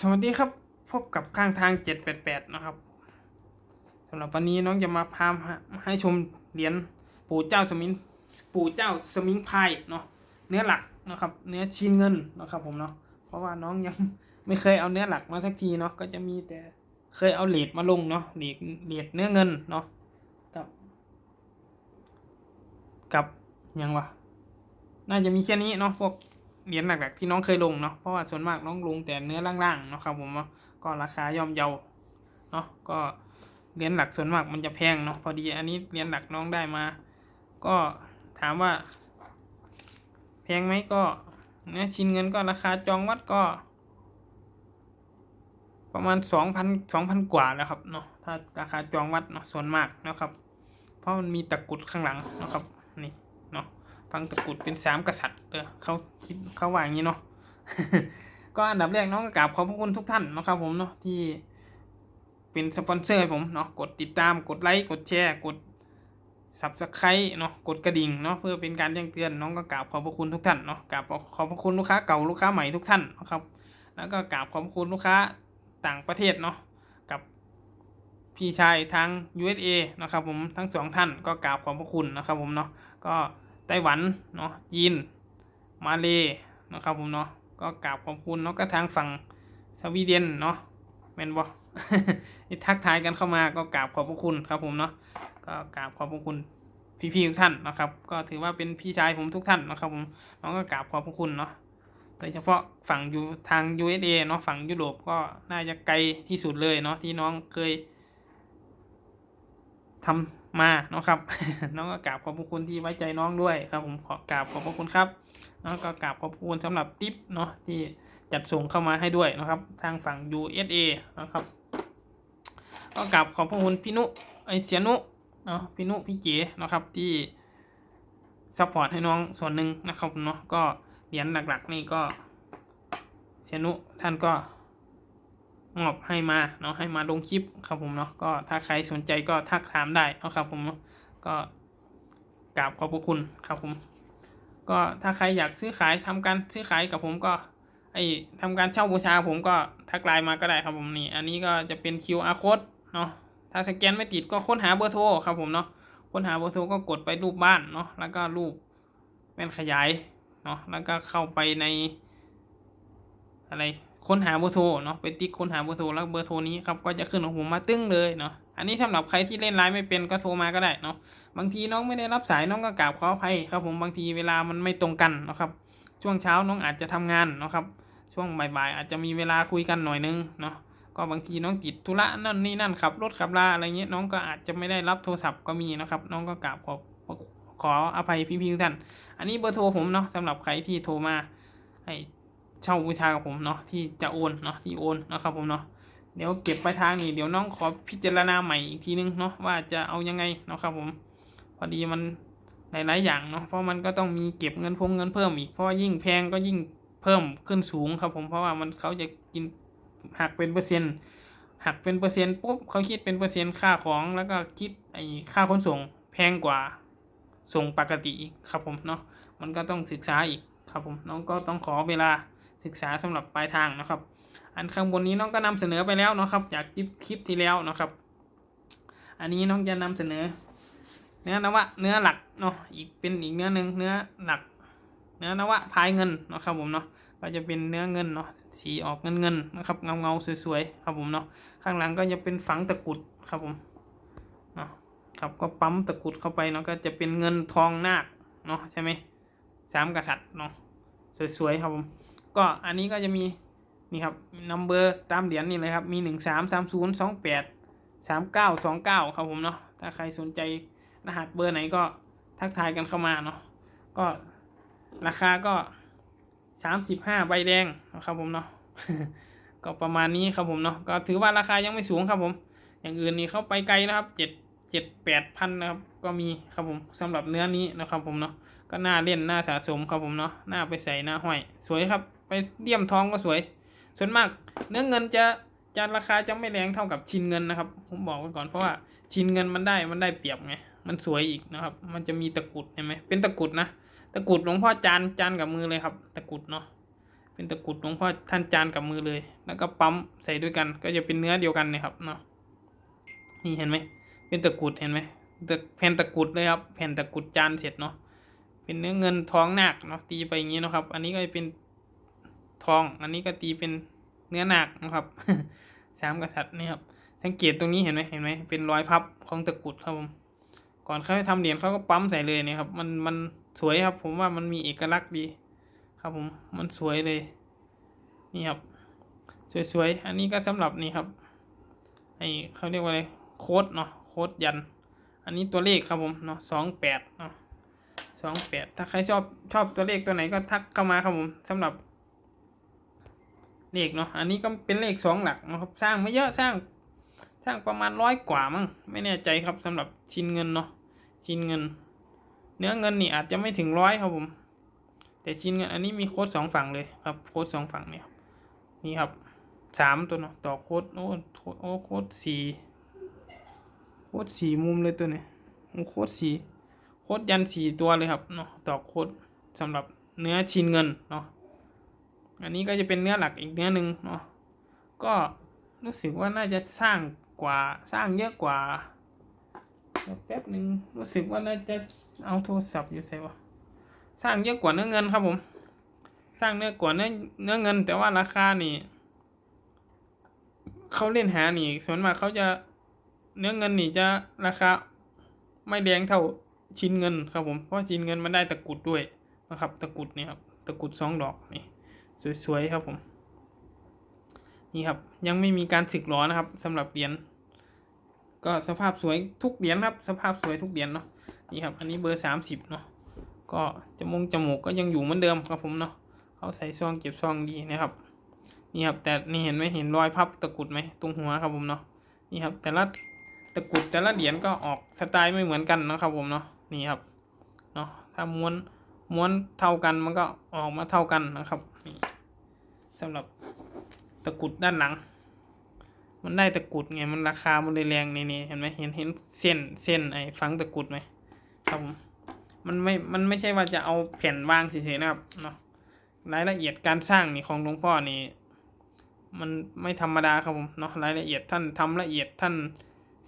สวัสดีครับ พบกับข้างทาง 788 นะครับสำหรับวันนี้น้องจะมาพามให้ชมเหรียญปู่เจ้าสมิงปู่เจ้าสมิงพายเนาะเนื้อหลักนะครับ เนื้อชิ้นเงินนะครับผมเนาะเพราะว่าน้องยังไม่เคยเอาเนื้อหลักมาสักทีเนาะก็จะมีแต่เคยเอาเหรียญมาลงเนาะเหรียญเหรียญเนื้อเงินเนาะกับ กับยังวะน่าจะมีแค่นี้เนาะพวก เหรียญหลักๆที่น้องเคยลงเนาะเพราะว่าส่วนมากน้องลงแต่เนื้อล่างๆเนาะครับผมเนาะก็ราคาย่อมเยาเนาะก็เหรียญหลักส่วนมากมันจะแพงเนาะพอดีอันนี้เหรียญหลักน้องได้มา ก็ถามว่า แพงไหมก็เนื้อชิ้นเงินก็ราคาจองวัดก็ ประมาณสองพันสองพันกว่าแล้วครับเนาะถ้าราคาจองวัดเนาะส่วนมากนะครับ เพราะมันมีตะกุดข้างหลังนะครับนี่ ฟังตะกุดเป็นสามกษัตริย์เออเขาคิดเขาว่าอย่างนี้เนาะก็อันดับแรกน้องก็กราบขอบพระคุณทุกท่านนะครับผมเนาะที่เป็นสปอนเซอร์ให้ผมเนาะกดติดตามกดไลค์กดแชร์กด subscribe เนาะกดกระดิ่งเนาะเพื่อเป็นการแจ้งเตือนน้องก็กราบขอบพระคุณทุกท่านเนาะกราบขอบพระคุณลูกค้าเก่าลูกค้าใหม่ทุกท่านนะครับ แล้วก็กราบขอบพระคุณลูกค้าต่างประเทศเนาะกับพี่ชายทาง USA นะครับผมทั้งสองท่านก็กราบขอบพระคุณนะครับผมเนาะก็ ไต้หวันเนาะจีน มาเลนะครับผมเนาะก็กราบขอบคุณเนาะก็ทางฝั่งสวีเดนเนาะแมนบอที่ทักทายกันเข้ามาก็กราบขอบพระคุณครับผมเนาะก็กราบขอบพระคุณพี่ๆทุกท่านนะครับ ก็ถือว่าเป็นพี่ชายผมทุกท่านนะครับผมน้องก็กราบขอบพระคุณเนาะโดยเฉพาะฝั่งอยู่ทาง USA เนาะฝั่งยุโรปก็น่าจะไกลที่สุดเลยเนาะที่น้องเคย ทำมาเนาะครับ น้องก็กราบขอบพระคุณที่ไว้ใจน้องด้วยครับ ผมขอกราบขอบพระคุณครับน้องก็กราบขอบพระคุณสำหรับทิปเนาะที่จัดส่งเข้ามาให้ด้วยนะครับ ทางฝั่ง USA นะครับ ก็กราบขอบพระคุณพี่นุไอเสียนุเนาะพี่นุพี่เก๋นะครับที่ซัพพอร์ตให้น้องส่วนหนึ่งนะครับเนาะก็เหรียญหลักๆนี่ก็เสียนุท่านก็ มอบให้มาเนาะให้มาลงคลิปครับผมเนาะก็ถ้าใครสนใจก็ทักถามได้เนาะครับผมก็กราบขอบพระคุณครับผม ก็ถ้าใครอยากซื้อขายทำการซื้อขายกับผมก็ไอทำการเช่าบูชาผมก็ทักไลน์มาก็ได้ครับผมนี่อันนี้ก็จะเป็น QR code เนาะถ้าสแกนไม่ติดก็ค้นหาเบอร์โทรครับผมเนาะค้นหาเบอร์โทรก็กดไปรูปบ้านเนาะแล้วก็รูปแว่นขยายเนาะแล้วก็เข้าไปในอะไร ค้นหาเบอร์โทรเนาะไปติ๊กค้นหาเบอร์โทรแล้วเบอร์โทรนี้ครับก็จะขึ้นของผมมาตึ้งเลยเนาะอันนี้สำหรับใครที่เล่นไลน์ไม่เป็นก็โทรมาก็ได้เนาะบางทีน้องไม่ได้รับสายน้องก็กราบขออภัยครับผมบางทีเวลามันไม่ตรงกันนะครับช่วงเช้าน้องอาจจะทำงานนะครับช่วงบ่ายๆอาจจะมีเวลาคุยกันหน่อยนึงเนาะก็บางทีน้องติดธุระนั่นนี่นั่นขับรถขับลาอะไรเงี้ยน้องก็อาจจะไม่ได้รับโทรศัพท์ก็มีนะครับน้องก็กราบขอขออภัยพี่ๆทุกท่าน อันนี้เบอร์โทรผมเนาะสำหรับใครที่โทรมาให้ เช่าบูชากับผมเนาะที่จะโอนเนาะที่โอนนะครับผมเนาะเดี๋ยวเก็บไปลายทางนี่เดี๋ยวน้องขอพิจารณาใหม่อีกทีนึงเนาะว่าจะเอายังไงเนาะครับผม พอดีมันหลาย ๆ อย่างเนาะเพราะมันก็ต้องมีเก็บเงินพงเงินเพิ่มอีกเพราะยิ่งแพงก็ยิ่งเพิ่มขึ้นสูงครับผมเพราะว่ามันเขาจะกินหักเป็นเปอร์เซ็นต์หักเป็นเปอร์เซ็นต์ปุ๊บเขาคิดเป็นเปอร์เซ็นต์ค่าของแล้วก็คิดไอ้ค่าขนส่งแพงกว่าส่งปกติอีกครับผมเนาะมันก็ต้องศึกษาอีกครับผมน้องก็ต้องขอเวลา ศึกษาสำหรับปลายทางนะครับ อันข้างบนนี้น้องก็นำเสนอไปแล้วนะครับ จากคลิปคลิปที่แล้วนะครับ อันนี้น้องจะนำเสนอ เนื้อนวะเนื้อหลักเนาะอีกเป็นอีกเนื้อหนึ่งเนื้อหลัก เนื้อนวะพายเงินนะครับผมเนาะก็จะเป็นเนื้อเงินเนาะสีออกเงินเงินนะครับเงาเงาสวยๆครับผมเนาะข้างหลังก็จะเป็นฝังตะกุดครับผมเนาะครับก็ปั๊มตะกุดเข้าไปเนาะก็จะเป็นเงินทองนาคเนาะใช่ไหมสามกษัตริย์เนาะสวยๆครับผม ก็อันนี้ก็จะมีนี่ครับนัมเบอร์ตามเหรียญนี่เลยครับ มีหนึ่งสามสามศูนย์สองแปดสามเก้าสองเก้าครับผมเนาะ ถ้าใครสนใจรหัสเบอร์ไหนก็ทักทายกันเข้ามาเนาะ ก็ราคาก็สามสิบห้าใบแดงนะครับผมเนาะ ก็ประมาณนี้ครับผมเนาะ ก็ถือว่าราคายังไม่สูงครับผม อย่างอื่นนี่เข้าไปไกลนะครับเจ็ดเจ็ดแปดพันนะครับ ก็มีครับผมสำหรับเนื้อนี้นะครับผมเนาะก็น่าเล่นน่าสะสมครับผมเนาะน่าไปใส่หน้าห้อยสวยครับ ไปเลี่ยมทองก็สวย ส่วนมากเนื้อเงินจะจะราคาจะไม่แรงเท่ากับชินเงินนะครับ ผมบอกไว้ก่อนเพราะว่าชินเงินมันได้มันได้เปรียบไงมันสวยอีกนะครับ มันจะมีตะกุดเห็นไหมเป็นตะกุดนะตะกุดหลวงพ่อจานจานกับมือเลยครับ ตะกุดเนาะเป็นตะกุดหลวงพ่อท่านจานกับมือเลย แล้วก็ปั๊มใส่ด้วยกัน ก็จะเป็นเนื้อเดียวกันนะครับเนาะนี่เห็นไหมเป็นตะกุดเห็นไหมตะแผ่นตะกุดเลยครับแผ่นตะกุดจานเสร็จเนาะเป็นเนื้อเงินทองหนาคเนาะตีไปอย่างนี้นะครับ อันนี้ก็จะเป็น ทอง อันนี้ก็ตีเป็นเนื้อหนาคนะครับสามกษัตริย์นี่ครับ สังเกตตรงนี้เห็นไหมเห็นไหมเป็นรอยพับของตะกุดครับผมก่อนเขาจะทำเหรียญเขาก็ปั๊มใส่เลยนี่ครับ มันมันสวยครับ ผมว่ามันมีเอกลักษณ์ดี ครับผมมันสวยเลยนี่ครับ สวยๆ อันนี้ก็สำหรับนี่ครับไอเขาเรียกว่าอะไรโค้ดเนาะโค้ดยัน อันนี้ตัวเลขครับผมเนาะสองแปดเนาะสองแปดถ้าใครชอบชอบตัวเลขตัวไหนก็ทักเข้ามาครับผมสำหรับ เลขเนาะอันนี้ก็เป็นเลขสองหลักนะครับสร้างไม่เยอะสร้างสร้างประมาณร้อยกว่ามั้งไม่แน่ใจครับสำหรับชิ้นเงินเนาะชิ้นเงิน เนื้อเงินนี่อาจจะไม่ถึงร้อยครับผม แต่ชิ้นเงินอันนี้มีโค้ดสองฝั่งเลยครับโค้ดสองฝั่งเนี่ยนี่ครับสามตัวเนาะต่อโค้ดโอ้โค้ดโอ้โค้ดสี่โค้ดสี่มุมเลยตัวนี้โอ้โค้ดสี่โค้ดยันสี่ตัวเลยครับเนาะต่อโค้ดสำหรับเนื้อชิ้นเงินเนาะ อันนี้ก็จะเป็นเนื้อหลักอีกเนื้อหนึ่งเนาะก็รู้สึกว่าน่าจะสร้างกว่าสร้างเยอะกว่าเดี๋ยวแป๊บหนึ่งรู้สึกว่าน่าจะเอาโทรศัพท์อยู่ใส่วะสร้างเยอะกว่าเนื้อเงินครับผม สร้างเนื้อกว่าเนื้อเนื้อเงิน แต่ว่าราคานี่เขาเล่นหานี่ ส่วนมากเขาจะเนื้อเงินนี่จะราคาไม่แดงเท่าชิ้นเงินครับผมเพราะชิ้นเงินมันได้ตะกุดด้วยนะครับ ตะกุดนี่ครับตะกุดสองดอกนี่ สวยๆครับผม นี่ครับยังไม่มีการสึกหรอนะครับสำหรับเหรียญก็สภาพสวยทุกเหรียญครับ สภาพสวยทุกเหรียญเนาะนี่ครับอันนี้เบอร์สามสิบเนาะก็จมูกจมูกก็ยังอยู่เหมือนเดิมครับผมเนาะเขาใส่ซองเก็บซองดีนะครับนี่ครับแต่นี่เห็นไหมเห็นรอยพับตะกุดไหมตรงหัวครับผมเนาะนี่ครับแต่ละตะกุดแต่ละเหรียญก็ออกสไตล์ไม่เหมือนกันนะครับผมเนาะนี่ครับเนาะถ้าม้วนม้วนเท่ากันมันก็ออกมาเท่ากันนะครับนี่ สำหรับตะกุดด้านหลัง มันได้ตะกุดไงมันราคามันเลยแรงนี่นี่เห็นไหมเห็นเห็นเส้นเส้นไอ้ฝังตะกุดไหมครับผมมันไม่ มันไม่ใช่ว่าจะเอาแผ่นวางเฉยๆนะครับเนาะรายละเอียดการสร้างนี่ของหลวงพ่อนี่มันไม่ธรรมดาครับผมเนาะรายละเอียดท่านทำละเอียดท่าน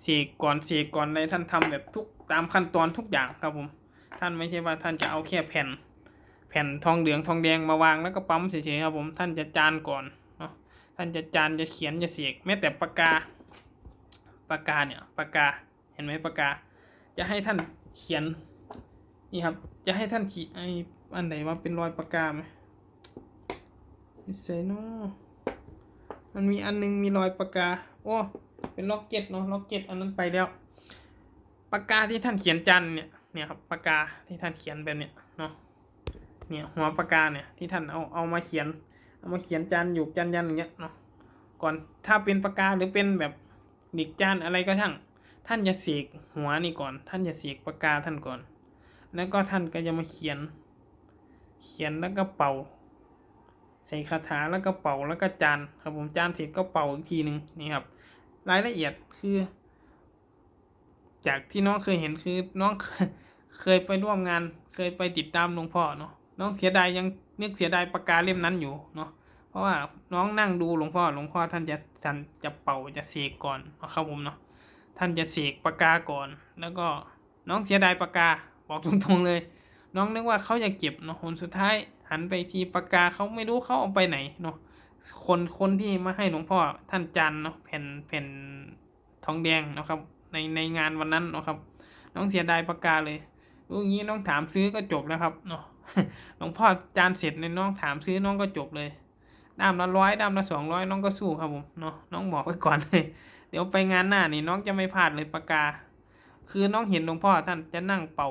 เสกก่อนเสกก่อนอะไรท่านทำแบบทุกตามขั้นตอนทุกอย่างครับผม ท่านไม่ใช่ว่าท่านจะเอาแค่แผ่น แผ่นทองเหลืองทองแดงมาวางแล้วก็ปั๊มเฉยๆครับผมท่านจะจานก่อนเนาะท่านจะจานจะเขียนจะเสกแม้แต่ปากกาปากกาเนี่ยปากกาเห็นไหมปากกา จะให้ท่านเขียนนี่ครับจะให้ท่านขีไออันไหนว่าเป็นรอยปากกาไหมใส่เนาะมันมีอันนึงมีรอยปากกา โอ้ เป็นล็อกเก็ตเนาะล็อกเก็ตอันนั้นไปแล้วปากกาที่ท่านเขียนจันเนี่ยเนี่ยครับปากกาที่ท่านเขียนแบบเนี้ยเนาะ เนี่ยหัวปากกาเนี่ยที่ท่านเอาเอามาเขียน เอามาเขียนจันอยู่จันยันอย่างเงี้ยเนาะก่อนถ้าเป็นปากกาหรือเป็นแบบดิกจานอะไรก็ช่าง ท่านจะเสกหัวนี่ก่อน ท่านจะเสกปากกาท่านก่อน แล้วก็ท่านก็จะมาเขียน เขียนแล้วก็เป่า ใส่คาถาแล้วก็เป่าแล้วก็จานครับผมจานเสร็จก็เป่าอีกทีหนึ่งนี่ครับ รายละเอียดคือ จากที่น้องเคยเห็นคือน้องเคยไปร่วมงาน เคยไปติดตามหลวงพ่อเนาะ น้องเสียดายยังนึกเสียดายปากกาเล่มนั้นอยู่เนาะเพราะว่าน้องนั่งดูหลวงพ่อหลวงพ่อท่านจะสันจะเป่าจะเสกก่อนนะครับผมเนาะท่านจะเสกปากกาก่อน แล้วก็น้องเสียดายปากกาบอกตรงๆเลย น้องนึกว่าเขาจะเก็บเนาะคนสุดท้ายหันไปทีปากกาเขาไม่รู้เขาเอาไปไหนเนาะคนคนที่มาให้หลวงพ่อท่านจันเนาะแผ่นแผ่นทองแดงนะครับในในงานวันนั้นนะครับ น้องเสียดายปากกาเลยรู้อย่างนี้น้องถามซื้อก็จบแล้วครับเนาะ หลวงพ่อจานเสร็จในน้องถามซื้อน้องก็จบเลยด้ามละร้อยด้ามละสองร้อยน้องก็สู้ครับผมเนาะน้องบอกไว้ก่อนเลย เดี๋ยวไปงานหน้านี่น้องจะไม่พลาดเลยปากกา คือน้องเห็นหลวงพ่อท่านจะนั่งเป่า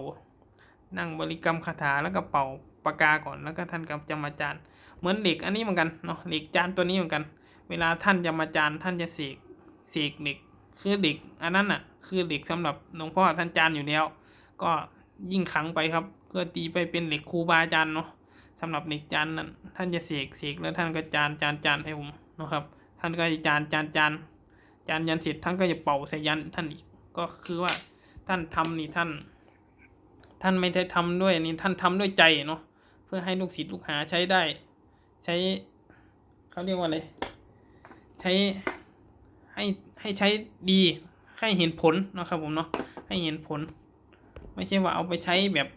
นั่งบริกรรมคาถาแล้วก็เป่าปากกาก่อนแล้วก็ท่านก็จะมาจานเหมือนเหล็กอันนี้เหมือนกันเนาะเหล็กจานตัวนี้เหมือนกัน เวลาท่านจะมาจานท่านจะเสกเสกเหล็กคือเหล็กอันนั้นอะ คือเหล็กสำหรับหลวงพ่อท่านจานอยู่แล้ว ก็ยิ่งขังไปครับ ก็ตีไปเป็นเหล็กครูบาอาจารย์เนาะสำหรับเหล็กจานนั้นท่านจะเสกเสกแล้วท่านก็จานจานจานให้ผมนะครับ ท่านก็จะจานจานจานจานยันเสร็จท่านก็จะเป่าใส่ยันท่านอีกก็คือว่าท่านทำนี่ท่าน ท่านไม่ได้ทำด้วยนี่ท่านทำด้วยใจเนาะเพื่อให้ลูกศิษย์ลูกหาใช้ได้ ใช้เขาเรียกว่าอะไรใช้ให้ให้ใช้ดีให้เห็นผลนะครับผมเนาะให้เห็นผล ไม่ใช่ว่าเอาไปใช้แบบ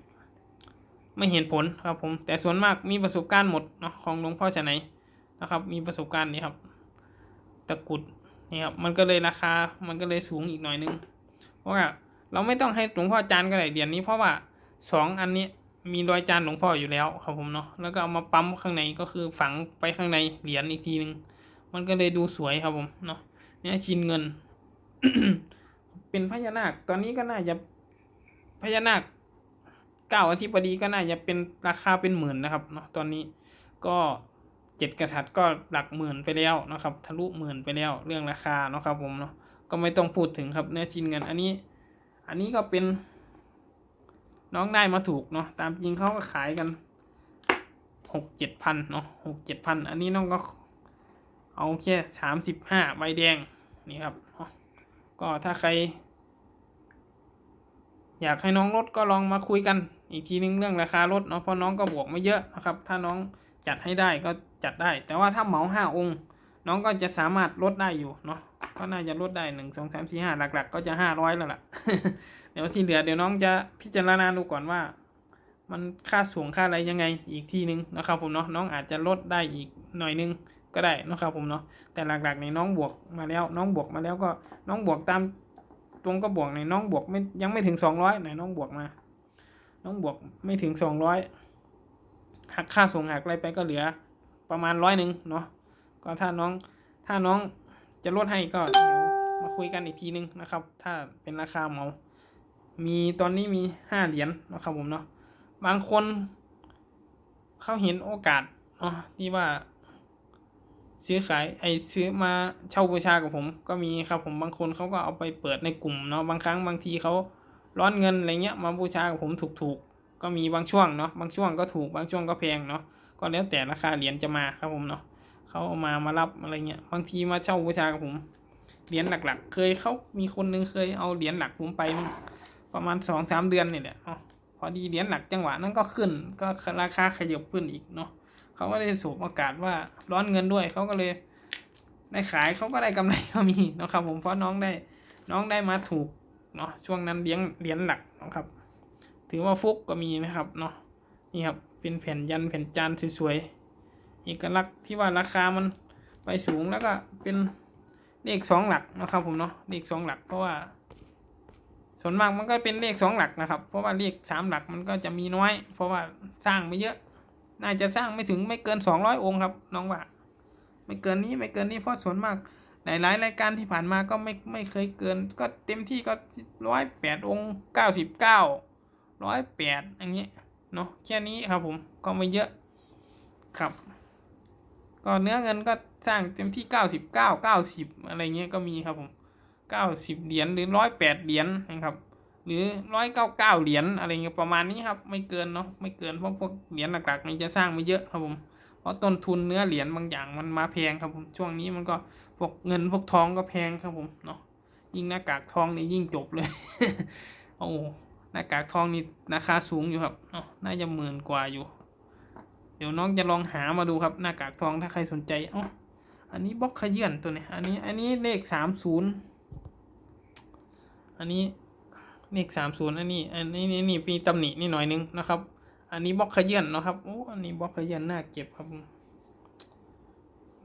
ไม่เห็นผลครับผมแต่ส่วนมากมีประสบการณ์หมดเนาะของหลวงพ่อจะไหนนะครับมีประสบการณ์นี่ครับตะกุดนี่ครับมันก็เลยราคามันก็เลยสูงอีกหน่อยนึง เพราะว่าเราไม่ต้องให้หลวงพ่อจานก็ได้เหรียญนี้ เพราะว่าสองอันนี้มีรอยจานหลวงพ่ออยู่แล้วครับผมเนาะแล้วก็เอามาปั๊มข้างในก็คือฝังไปข้างในเหรียญอีกทีนึง มันก็เลยดูสวยครับผมเนาะเนี่ยชินเงิน เป็นพญานาคตอนนี้ก็น่าจะพญานาค เก้าอธิบดีก็น่าจะเป็นราคาเป็นหมื่นนะครับเนาะตอนนี้ก็เจ็ดกษัตริย์ก็หลักหมื่นไปแล้วนะครับ ทะลุหมื่นไปแล้วเรื่องราคาเนาะครับผมเนาะก็ไม่ต้องพูดถึงครับเนื้อชินเงินอันนี้ อันนี้ก็เป็นน้องได้มาถูกเนาะตามจริงเขาก็ขายกันหกเจ็ดพันเนาะหกเจ็ดพันอันนี้น้องก็เอาแค่สามสิบห้าใบแดงนี่ครับก็ถ้าใคร อยากให้น้องลดก็ลองมาคุยกัน อีกทีนึงเรื่องราคารถเนาะเพราะน้องก็บวกไม่เยอะนะครับ ถ้าน้องจัดให้ได้ก็จัดได้ แต่ว่าถ้าเหมาห้าองค์ น้องก็จะสามารถลดได้อยู่เนาะก็น่าจะลดได้หนึ่งสองสามสี่ห้าหลัก ๆ ก็จะห้าร้อยแล้วล่ะ เดี๋ยวที่เหลือเดี๋ยวน้องจะพิจารณาดูก่อนว่า มันค่าสูงค่าอะไรยังไงอีกทีนึงนะครับผมเนาะน้องอาจจะลดได้อีกหน่อยนึงก็ได้นะครับผมเนาะแต่หลักๆในน้องบวกมาแล้ว น้องบวกมาแล้วก็น้องบวกตาม ตรงก็บวกในน้องบวกไม่ยังไม่ถึงสองร้อยไหนน้องบวกมา น้องบวกไม่ถึงสองร้อยหักค่าส่งหักอะไรไปก็เหลือประมาณร้อยหนึ่งเนาะก็ถ้าน้องถ้าน้องจะลดให้ก็เดี๋ยวมาคุยกันอีกทีนึงนะครับ ถ้าเป็นราคาเหมา มีตอนนี้มีห้าเหรียญนะครับผมเนาะบางคนเขาเห็นโอกาสเนาะที่ว่า ซื้อขายไอซื้อมาเช่าบูชากับผม ก็มีครับผมบางคนเขาก็เอาไปเปิดในกลุ่มเนาะบางครั้งบางทีเขาร้อนเงินอะไรเงี้ยมาบูชากับผมถูกๆ ก็มีบางช่วงเนาะบางช่วงก็ถูกบางช่วงก็แพงเนาะก็แล้วแต่ราคาเหรียญจะมาครับผมเนาะเขาเอามามารับอะไรเงี้ยบางทีมาเช่าบูชากับผมเหรียญหลักๆ เคยเขามีคนหนึงเคยเอาเหรียญหลักผมไป ประมาณสองสามเดือนนี่แหละเนาะพอดีเหรียญหลักจังหวะนั้นก็ขึ้นก็ราคาขยับขึ้นอีกเนาะ เขาก็เลยสูบโอกาสว่าร้อนเงินด้วยเขาก็เลยได้ขายเขาก็ได้กำไรก็มีนะครับผมเพราะน้องได้น้องได้มาถูกเนาะช่วงนั้นเลี้ยงเหรียญหลักนะครับ ถือว่าฟุกก็มีนะครับเนาะนี่ครับเป็นแผ่นยันแผ่นจานสวยๆเอกลักษณ์ที่ว่าราคามันไปสูงแล้วก็เป็นเลขสองหลักนะครับผมเนาะเลขสองหลักเพราะว่า ส่วนมากมันก็เป็นเลขสองหลักนะครับ เพราะว่าเลขสามหลักมันก็จะมีน้อย เพราะว่าสร้างไม่เยอะ น่าจะสร้างไม่ถึงไม่เกินสองร้อยองค์ครับ น้องว่า ไม่เกินนี้ไม่เกินนี้เพราะส่วนมาก หลายๆรายการที่ผ่านมาก็ไม่ไม่เคยเกิน ก็เต็มที่ก็ร้อยแปดองค์เก้าสิบเก้าร้อยแปดอย่างเงี้ยเนาะแค่นี้ครับผมก็ไม่เยอะครับ ก็เนื้อเงินก็สร้างเต็มที่เก้าสิบเก้าเก้าสิบอะไรเงี้ยก็มีครับผมเก้าสิบเหรียญหรือร้อยแปดเหรียญนะครับ หรือร้อยเก้าเก้าเหรียญอะไรเงี้ยประมาณนี้ครับ ไม่เกินเนาะไม่เกินเพราะพวกเหรียญหลักๆนี่จะสร้างไม่เยอะครับผมเพราะต้นทุนเนื้อเหรียญบางอย่างมันมาแพงครับผมช่วงนี้มันก็พวกเงินพวกทองก็แพงครับผมเนาะยิ่งหน้ากากทองนี่ยิ่งจบเลยโอ้หน้ากากทองนี่ราคาสูงอยู่ครับเนาะน่าจะหมื่นกว่าอยู่ เดี๋ยวน้องจะลองหามาดูครับหน้ากากทองถ้าใครสนใจเอ้าอันนี้บล็อกขยื่นตัวนี้ อันนี้ อันนี้เลขสามศูนย์ อันนี้ เลขสามศูนย์อันนี้อันนี้นี่นี่มีตำหนินี่หน่อยนึงนะครับ อันนี้บล็อกขยื่นนะครับโอ้อันนี้บล็อกขยื่นน่าเก็บครับ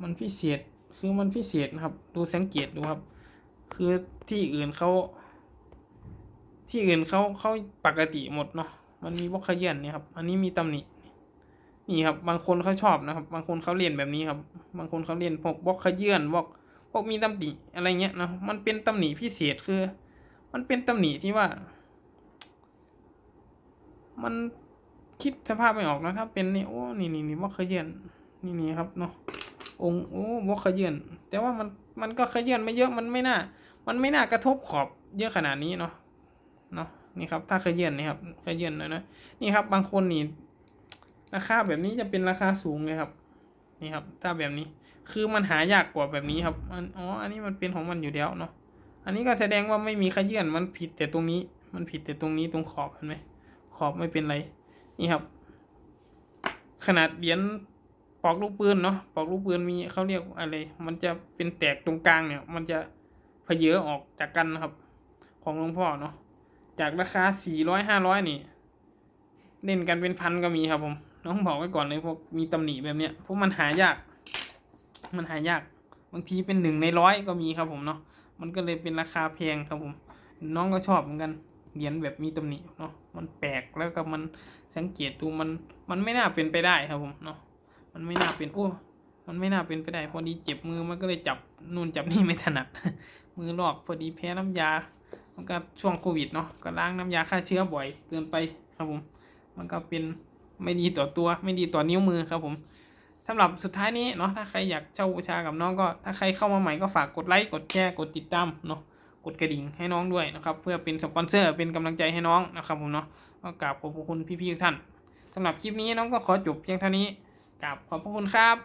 มันพิเศษคือมันพิเศษนะครับ ดูสังเกตดูครับ คือที่อื่นเขาที่อื่นเขาเขาปกติหมดเนาะมันมีบล็อกขยื่นเนี่ยครับ อันนี้มีตำหนินี่ครับ บางคนเขาชอบนะครับ บางคนเขาเรียนแบบนี้ครับ บางคนเขาเรียนพวกบล็อกขยื่นบล็อกพวกมีตำหนิอะไรเงี้ยนะมันเป็นตำหนิพิเศษคือ มันเป็นตำหนิที่ว่า มันคิดสภาพไม่ออกนะถ้าเป็นนี่โอ้นี่นี่นี่บล็อกขยื่นนี่นี่ครับเนาะองค์โอ้บล็อกขยื่นแต่ว่ามันมันก็ขยื่นไม่เยอะมันไม่น่า มันไม่น่ากระทบขอบเยอะขนาดนี้เนาะเนาะนี่ครับ ถ้าขยื่นนี่ครับขยื่นนะนะนี่ครับ บางคนนี่ราคาแบบนี้จะเป็นราคาสูงเลยครับ นี่ครับ ถ้าแบบนี้ คือมันหายากกว่าแบบนี้ครับอันอ๋ออันนี้มันเป็นของมันอยู่แล้วเนาะ อันนี้ก็แสดงว่าไม่มีขยื่นมันผิดแต่ตรงนี้ มันผิดแต่ตรงนี้ตรงขอบเห็นไหมขอบไม่เป็นไร นี่ครับ ขนาดเหรียญปอกลูกปืนเนาะปอกลูกปืนมีเขาเรียกอะไร มันจะเป็นแตกตรงกลางเนี่ย มันจะเพเยอออกจากกันนะครับ ของหลวงพ่อเนาะจากราคาสี่ร้อยห้าร้อยนี่เล่นกันเป็นพันก็มีครับผม น้องบอกไว้ก่อนเลยพวกมีตำหนิแบบเนี้ยพวกมันหายาก มันหายาก บางทีเป็นหนึ่งในร้อยก็มีครับผมเนาะ มันก็เลยเป็นราคาแพงครับผม น้องก็ชอบเหมือนกัน เหรียญแบบมีตำหนิเนาะ มันแปลกแล้วก็มันสังเกตดูมัน มันไม่น่าเป็นไปได้ครับผมเนาะ มันไม่น่าเป็นโอ้มันไม่น่าเป็นไปได้พอดีเจ็บมือมันก็เลยจับนู่นจับนี่ไม่ถนัด มือลอกพอดีแพ้น้ำยา มันก็ช่วงโควิดเนาะ ก็ล้างน้ำยาฆ่าเชื้อบ่อยเกินไปครับผม มันก็เป็นไม่ดีต่อตัวไม่ดีต่อนิ้วมือครับผม สำหรับสุดท้ายนี้เนาะถ้าใครอยากเช่าบูชากับน้องก็ถ้าใครเข้ามาใหม่ก็ฝากกดไลค์กดแชร์กดติดตามเนาะกดกระดิ่งให้น้องด้วยนะครับเพื่อเป็นสปอนเซอร์เป็นกำลังใจให้น้องนะครับผมเนาะก็กราบขอบพระคุณพี่ๆทุกท่านสำหรับคลิปนี้น้องก็ขอจบเพียงเท่านี้กราบขอบพระคุณครับ